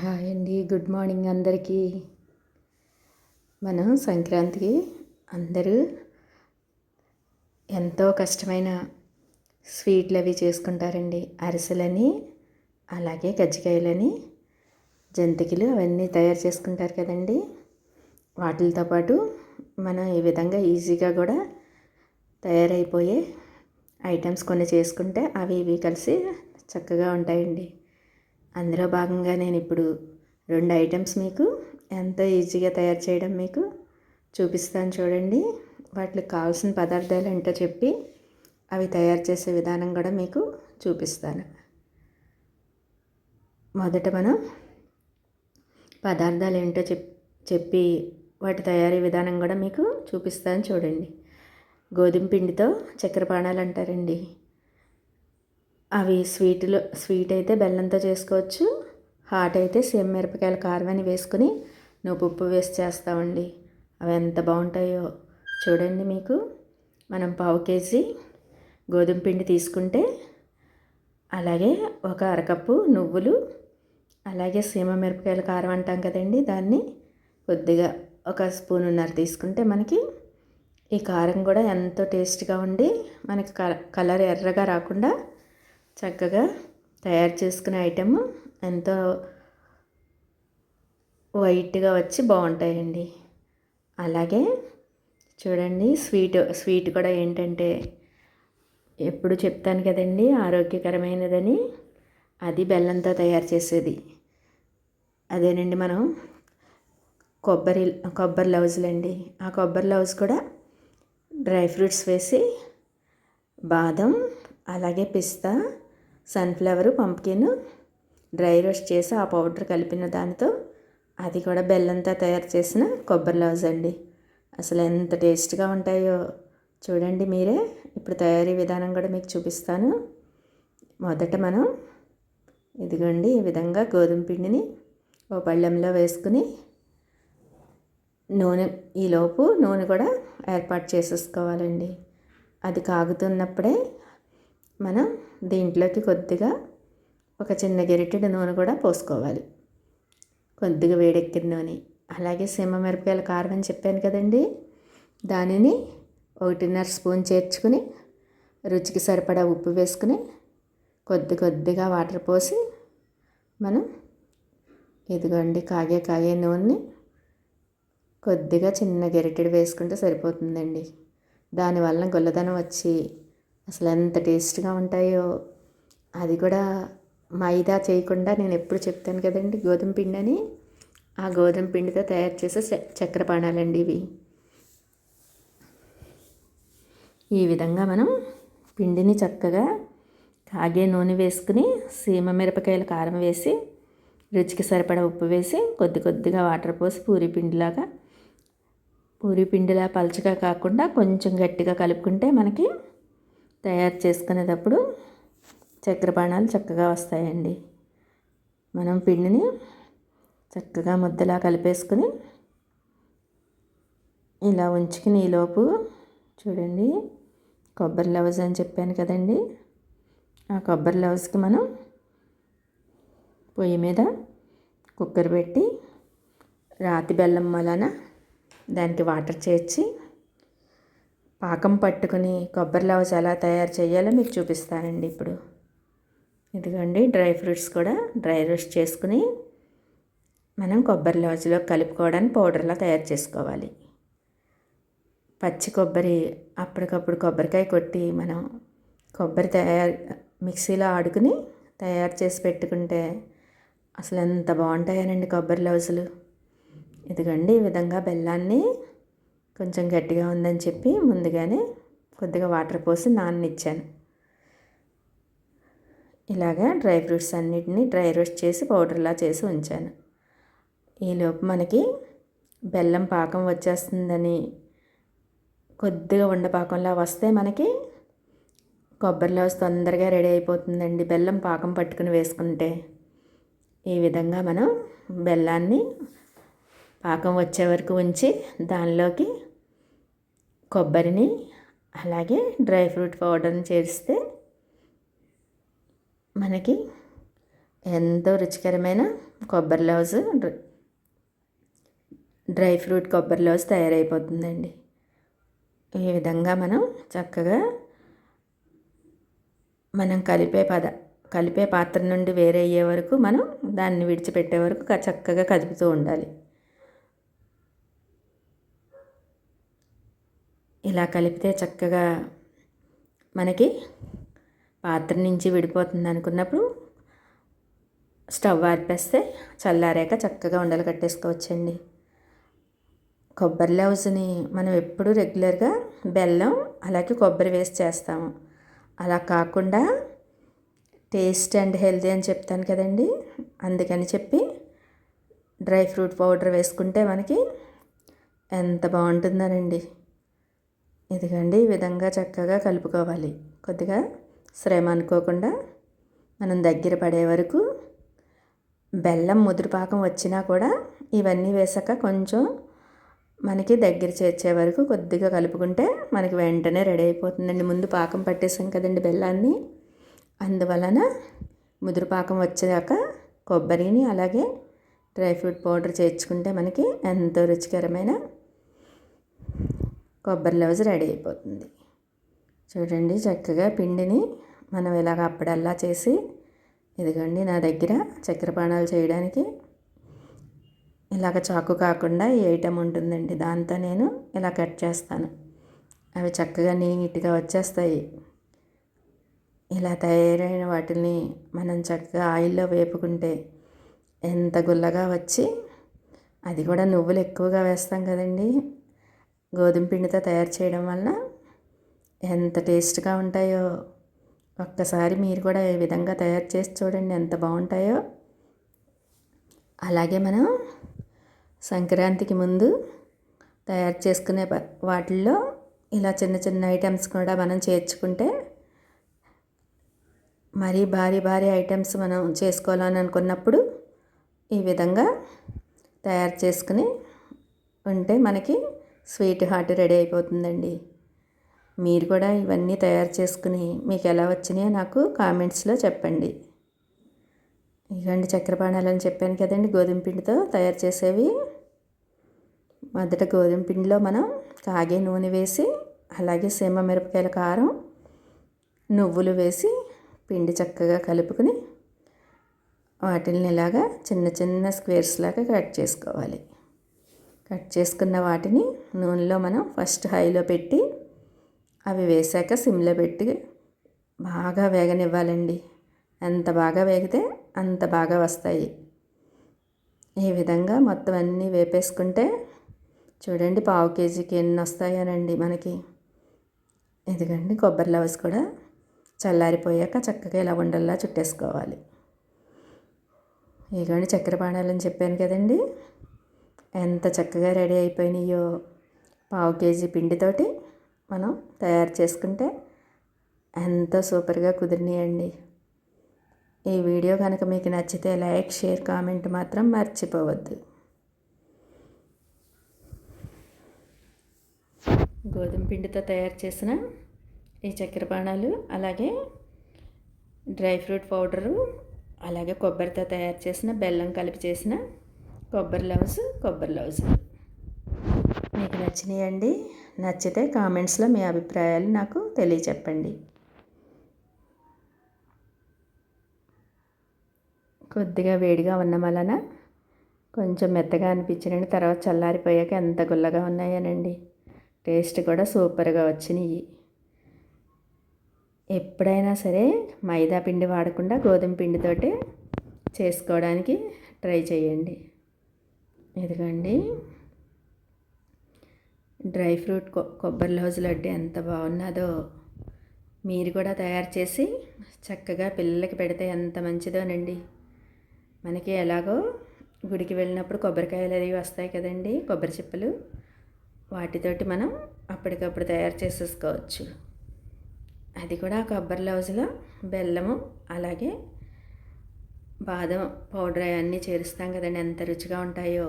Hi అండి good morning అందరికీ. మనం సంక్రాంతికి అందరూ ఎంతో కష్టమైన స్వీట్లు అవి చేసుకుంటారండి. అరిసెలని అలాగే కజ్జికాయలని జంతికలు అవన్నీ తయారు చేసుకుంటారు కదండి. వాటితో పాటు మనం ఈ విధంగా ఈజీగా కూడా తయారైపోయే ఐటమ్స్ కొన్ని చేసుకుంటే అవి ఇవి కలిసి చక్కగా ఉంటాయండి. అందులో భాగంగా నేను ఇప్పుడు రెండు ఐటమ్స్ మీకు ఎంతో ఈజీగా తయారు చేయడం మీకు చూపిస్తాను చూడండి. వాటికి కావాల్సిన పదార్థాలు ఏంటో చెప్పి అవి తయారు చేసే విధానం కూడా మీకు చూపిస్తాను. మొదట మనం పదార్థాలు ఏంటో చెప్ చెప్పి వాటి తయారీ విధానం కూడా మీకు చూపిస్తాను చూడండి. గోధుమ పిండితో చక్కెర పానాలు అంటారండి. అవి స్వీట్లో స్వీట్ అయితే బెల్లంతో చేసుకోవచ్చు హాట్ అయితే సేమ్ మిరపకాయల కారం అని వేసుకుని నువ్వు ఉప్పు వేసి చేస్తామండి అవి ఎంత బాగుంటాయో చూడండి మీకు. మనం పావు కేజీ గోధుమ పిండి తీసుకుంటే అలాగే ఒక అరకప్పు నువ్వులు అలాగే సీమ మిరపకాయల కారం అంటాం కదండి దాన్ని కొద్దిగా ఒక స్పూన్ ఉన్నారు తీసుకుంటే మనకి ఈ కారం కూడా ఎంతో టేస్ట్గా ఉండి మనకి కలర్ ఎర్రగా రాకుండా చక్కగా తయారు చేసుకునే ఐటమ్ ఎంతో వైట్గా వచ్చి బాగుంటాయండి. అలాగే చూడండి స్వీట్ స్వీట్ కూడా ఏంటంటే ఎప్పుడు చెప్తాను కదండి ఆరోగ్యకరమైనదని. అది బెల్లంతో తయారు చేసేది. అదేనండి మనం కొబ్బరి కొబ్బరి లౌజులు అండి ఆ కొబ్బరి లౌజ్ కూడా డ్రై ఫ్రూట్స్ వేసి బాదం అలాగే పిస్తా సన్ఫ్లవర్ పంప్కిన్ డ్రై రోస్ట్ చేసి ఆ పౌడర్ కలిపిన దానితో అది కూడా బెల్లంతో తయారు చేసిన కొబ్బరి లవ్స్ అండి. అసలు ఎంత టేస్ట్గా ఉంటాయో చూడండి మీరే. ఇప్పుడు తయారీ విధానం కూడా మీకు చూపిస్తాను. మొదట మనం ఇదిగోండి ఈ విధంగా గోధుమ పిండిని ఓ పళ్ళెంలో వేసుకుని నూనె ఈలోపు నూనె కూడా ఏర్పాటు చేసేసుకోవాలండి. అది కాగుతున్నప్పుడే మనం దీంట్లోకి కొద్దిగా ఒక చిన్న గెరిటెడు నూనె కూడా పోసుకోవాలి. కొద్దిగా వేడెక్కిన నూనె అలాగే సీమ మిరపకాయల కారం అని చెప్పాను కదండి. దానిని ఒకటిన్నర స్పూన్ చేర్చుకుని రుచికి సరిపడా ఉప్పు వేసుకుని కొద్ది కొద్దిగా వాటర్ పోసి మనం ఇదిగోండి కాగే కాగే నూనెని కొద్దిగా చిన్న గెరిటెడు వేసుకుంటే సరిపోతుందండి. దానివల్ల గొల్లదనం వచ్చి అసలు ఎంత టేస్ట్గా ఉంటాయో. అది కూడా మైదా చేయకుండా నేను ఎప్పుడు చెప్తాను కదండి గోధుమ పిండి అని ఆ గోధుమ పిండితో తయారు చేసే చక్కెర పానాలండి ఇవి. ఈ విధంగా మనం పిండిని చక్కగా కాగే నూనె వేసుకుని సీమ మిరపకాయల కారం వేసి రుచికి సరిపడా ఉప్పు వేసి కొద్ది కొద్దిగా వాటర్ పోసి పూరి పిండిలాగా పూరి పిండిలా పలచగా కాకుండా కొంచెం గట్టిగా కలుపుకుంటే మనకి తయారు చేసుకునేటప్పుడు చక్కెర బాణాలు చక్కగా వస్తాయండి. మనం పిండిని చక్కగా ముద్దలా కలిపేసుకుని ఇలా ఉంచుకుని ఈలోపు చూడండి కొబ్బరి లవ్స్ అని చెప్పాను కదండి. ఆ కొబ్బరి లవ్స్కి మనం పొయ్యి మీద కుక్కర్ పెట్టి రాతి బెల్లం వలన దానికి వాటర్ చేర్చి పాకం పట్టుకుని కొబ్బరి లవస్ ఎలా తయారు చేయాలో మీకు చూపిస్తానండి ఇప్పుడు. ఇదిగోండి డ్రై ఫ్రూట్స్ కూడా డ్రై రోస్ట్ చేసుకుని మనం కొబ్బరి లవజ్లో కలుపుకోవడానికి పౌడర్లా తయారు చేసుకోవాలి. పచ్చి కొబ్బరి అప్పటికప్పుడు కొబ్బరికాయ కొట్టి మనం కొబ్బరి తయారు మిక్సీలో ఆడుకుని తయారు చేసి పెట్టుకుంటే అసలు ఎంత బాగుంటాయనండి కొబ్బరి లవజులు ఇదిగండి ఈ విధంగా బెల్లాన్ని కొంచెం గట్టిగా ఉందని చెప్పి ముందుగానే కొద్దిగా వాటర్ పోసి నాననిచ్చాను. ఇలాగా డ్రై ఫ్రూట్స్ అన్నిటిని డ్రై రోస్ట్ చేసి పౌడర్లా చేసి ఉంచాను. ఈలోపు మనకి బెల్లం పాకం వచ్చేస్తుందని కొద్దిగా ఉండపాకంలా వస్తే మనకి కొబ్బరిలో తొందరగా రెడీ అయిపోతుందండి బెల్లం పాకం పట్టుకుని వేసుకుంటే. ఈ విధంగా మనం బెల్లాన్ని పాకం వచ్చే వరకు ఉంచి దానిలోకి కొబ్బరిని అలాగే డ్రై ఫ్రూట్ పౌడర్ని చేరిస్తే మనకి ఎంతో రుచికరమైన కొబ్బరి లవ్స్ డ్రై ఫ్రూట్ కొబ్బరి లవ్స్ తయారైపోతుందండి. ఈ విధంగా మనం చక్కగా మనం కలిపే పద కలిపే పాత్ర నుండి వేరే అయ్యే వరకు మనం దాన్ని విడిచిపెట్టే వరకు చక్కగా కదుపుతూ ఉండాలి. ఇలా కలిపితే చక్కగా మనకి పాత్ర నుంచి విడిపోతుంది అనుకున్నప్పుడు స్టవ్ ఆర్పేస్తే చల్లారాక చక్కగా ఉండలు కట్టేసుకోవచ్చండి. కొబ్బరి లవ్స్ని మనం ఎప్పుడు రెగ్యులర్గా బెల్లం అలాగే కొబ్బరి వేసి చేస్తాము. అలా కాకుండా టేస్ట్ అండ్ హెల్తీ అని చెప్తాను కదండి. అందుకని చెప్పి డ్రై ఫ్రూట్ పౌడర్ వేసుకుంటే మనకి ఎంత బాగుంటుందనండి. ఇదిగండి ఈ విధంగా చక్కగా కలుపుకోవాలి. కొద్దిగా శ్రమ అనుకోకుండా మనం దగ్గర పడే వరకు బెల్లం ముదురుపాకం వచ్చినా కూడా ఇవన్నీ వేసాక కొంచెం మనకి దగ్గర చేర్చే వరకు కొద్దిగా కలుపుకుంటే మనకి వెంటనే రెడీ అయిపోతుందండి. ముందు పాకం పట్టేసాం కదండి బెల్లాన్ని. అందువలన ముదురు పాకం వచ్చాక కొబ్బరిని అలాగే డ్రై ఫ్రూట్ పౌడర్ చేర్చుకుంటే మనకి ఎంతో రుచికరమైన కొబ్బరి లవ్స్ రెడీ అయిపోతుంది. చూడండి చక్కగా పిండిని మనం ఇలాగ అప్పుడల్లా చేసి ఇదిగోండి నా దగ్గర చక్కెర పానాలు చేయడానికి. ఇలాగ చాకు కాకుండా ఈ ఐటెం ఉంటుందండి దాంతో నేను ఇలా కట్ చేస్తాను. అవి చక్కగా నీట్గా వచ్చేస్తాయి. ఇలా తయారైన వాటిని మనం చక్కగా ఆయిల్లో వేపుకుంటే ఎంత గుల్లగా వచ్చి అది కూడా నువ్వులు ఎక్కువగా వేస్తాం కదండి. గోధుమ పిండితో తయారు చేయడం వల్ల ఎంత టేస్ట్గా ఉంటాయో ఒక్కసారి మీరు కూడా ఈ విధంగా తయారు చేసి చూడండి ఎంత బాగుంటాయో. అలాగే మనం సంక్రాంతికి ముందు తయారు చేసుకునే వాటిల్లో ఇలా చిన్న చిన్న ఐటమ్స్ కూడా మనం చేర్చుకుంటే మరీ భారీ భారీ ఐటమ్స్ మనం చేసుకోవాలని అనుకున్నప్పుడు ఈ విధంగా తయారు చేసుకుని ఉంటే మనకి స్వీట్ హార్ట్ రెడీ అయిపోతుందండి. మీరు కూడా ఇవన్నీ తయారు చేసుకుని మీకు ఎలా వచ్చినాయో నాకు కామెంట్స్లో చెప్పండి. ఇవ్వండి చక్కెరపాణాలని చెప్పాను కదండి గోధుమ పిండితో తయారు చేసేవి. మొదట గోధుమ పిండిలో మనం కాగే నూనె వేసి అలాగే సీమ మిరపకాయల కారం నువ్వులు వేసి పిండి చక్కగా కలుపుకొని వాటిని ఇలాగా చిన్న చిన్న స్క్వేర్స్ లాగా కట్ చేసుకోవాలి. కట్ చేసుకున్న వాటిని నూనెలో మనం ఫస్ట్ హైలో పెట్టి అవి వేసాక సిమ్లో పెట్టి బాగా వేగనివ్వాలండి. ఎంత బాగా వేగితే అంత బాగా వస్తాయి. ఈ విధంగా మొత్తం అన్నీ వేపేసుకుంటే చూడండి పావు కేజీకి ఎన్ని వస్తాయోనండి మనకి. ఇదిగండి కొబ్బరి లవస్ కూడా చల్లారిపోయాక చక్కగా ఇలా ఉండల్లా చుట్టేసుకోవాలి. ఇదిగోండి చక్కెర పానాలని చెప్పాను కదండి. ఎంత చక్కగా రెడీ అయిపోయినాయో. పావు కేజీ పిండితోటి మనం తయారు చేసుకుంటే ఎంతో సూపర్గా కుదిరినాయండి. ఈ వీడియో కనుక మీకు నచ్చితే లైక్ షేర్ కామెంట్ మాత్రం మర్చిపోవద్దు. గోధుమ పిండితో తయారు చేసిన ఈ చక్కెర పానాలు అలాగే డ్రై ఫ్రూట్ పౌడరు అలాగే కొబ్బరితో తయారు చేసిన బెల్లం కలిపి చేసిన కొబ్బరి లవ్స్ కొబ్బరి లవ్స్. మీకు నచ్చినాయండి నచ్చితే కామెంట్స్లో మీ అభిప్రాయాలు నాకు తెలియచెప్పండి. కొద్దిగా వేడిగా ఉన్న వలన కొంచెం మెత్తగా అనిపించినండి తర్వాత చల్లారిపోయాక ఎంత గుల్లగా ఉన్నాయనండి. టేస్ట్ కూడా సూపర్గా వచ్చినాయి. ఎప్పుడైనా సరే మైదా పిండి వాడకుండా గోధుమ పిండితోటే చేసుకోవడానికి ట్రై చేయండి. ఇదిగోండి డ్రై ఫ్రూట్ కొబ్బరి లౌజ్ లడ్డు ఎంత బాగున్నదో మీరు కూడా తయారు చేసి చక్కగా పిల్లలకి పెడితే ఎంత మంచిదోనండి. మనకి ఎలాగో గుడికి వెళ్ళినప్పుడు కొబ్బరికాయలు అవి వస్తాయి కదండి కొబ్బరి చిప్పలు. వాటితోటి మనం అప్పటికప్పుడు తయారు చేసేసుకోవచ్చు. అది కూడా కొబ్బరి లౌజులో బెల్లము అలాగే బాదం పౌడర్ అవన్నీ చేరుస్తాం కదండి. ఎంత రుచిగా ఉంటాయో.